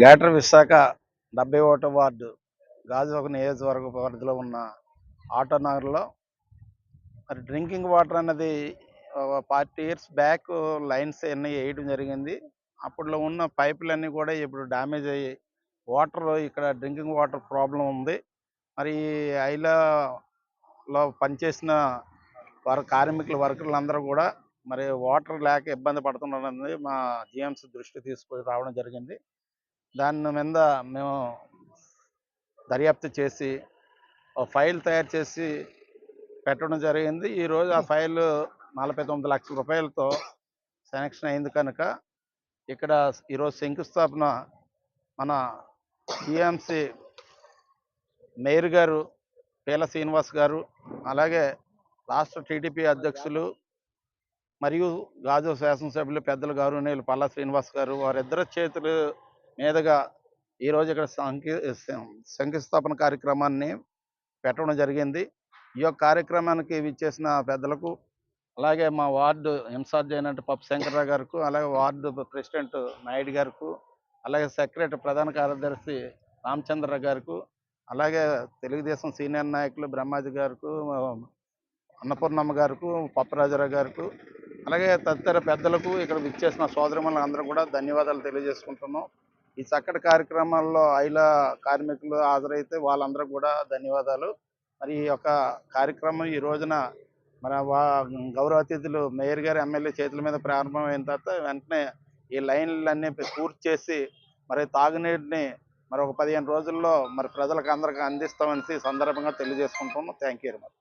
Greater Visakha డెబ్బై ఒకటో ward Gajuwaka నియోజకవర్గ పరిధిలో ఉన్న ఆటోనగర్లో మరి డ్రింకింగ్ వాటర్ అన్నది ఫార్టీ ఇయర్స్ బ్యాక్ లైన్స్ అన్నీ వేయడం జరిగింది. అప్పట్లో ఉన్న పైపులన్నీ కూడా ఇప్పుడు డ్యామేజ్ అయ్యి వాటర్ ఇక్కడ డ్రింకింగ్ వాటర్ ప్రాబ్లం ఉంది. మరి ఐలాలో పనిచేసిన వారి కార్మికులు వర్కర్లందరూ కూడా మరి వాటర్ లేక ఇబ్బంది పడుతున్నారని మా జిఎంసీ దృష్టి తీసుకొని రావడం జరిగింది. దాని మీద మేము దర్యాప్తు చేసి ఒక ఫైల్ తయారు చేసి పెట్టడం జరిగింది. ఈరోజు ఆ ఫైల్ నలభై తొమ్మిది లక్షల రూపాయలతో శాంక్షన్ అయింది కనుక ఇక్కడ ఈరోజు శంకుస్థాపన మన టీఎంసీ మేయర్ గారు పీల శ్రీనివాస్ గారు అలాగే రాష్ట్ర టీడీపీ అధ్యక్షులు మరియు గాజు శాసనసభ్యులు పెద్దలు గౌరవనీయులు పల్లా శ్రీనివాస్ గారు వారిద్దరి చేతులు మీదుగా ఈరోజు ఇక్కడ సంకి శంకుస్థాపన కార్యక్రమాన్ని పెట్టడం జరిగింది. ఈ యొక్క కార్యక్రమానికి విచ్చేసిన పెద్దలకు అలాగే మా వార్డు ఇన్ఛార్జ్ అయినట్టు పప్పు శంకర్రావు గారికి అలాగే వార్డు ప్రెసిడెంట్ నాయుడు గారికి అలాగే సెక్రటరీ ప్రధాన కార్యదర్శి రామచంద్ర గారికి అలాగే తెలుగుదేశం సీనియర్ నాయకులు బ్రహ్మాజీ గారికి అన్నపూర్ణమ్మ గారికి పప్పరాజరావు గారికి అలాగే తదితర పెద్దలకు ఇక్కడ విచ్చేసిన సోదరిమణులు అందరూ కూడా ధన్యవాదాలు తెలియజేసుకుంటున్నాం. ఈ చక్కటి కార్యక్రమాల్లో ఐలా కార్మికులు హాజరైతే వాళ్ళందరూ కూడా ధన్యవాదాలు. మరి ఈ యొక్క కార్యక్రమం ఈ రోజున మన వా గౌరవ అతిథులు మేయర్ గారు ఎమ్మెల్యే చేతుల మీద ప్రారంభమైన తర్వాత వెంటనే ఈ లైన్లన్నీ పూర్తి చేసి మరి తాగునీటిని మరి ఒక పదిహేను రోజుల్లో మరి ప్రజలకు అందరికీ అందిస్తామని సందర్భంగా తెలియజేసుకుంటున్నాం థ్యాంక్ యూ వెరీ మచ్.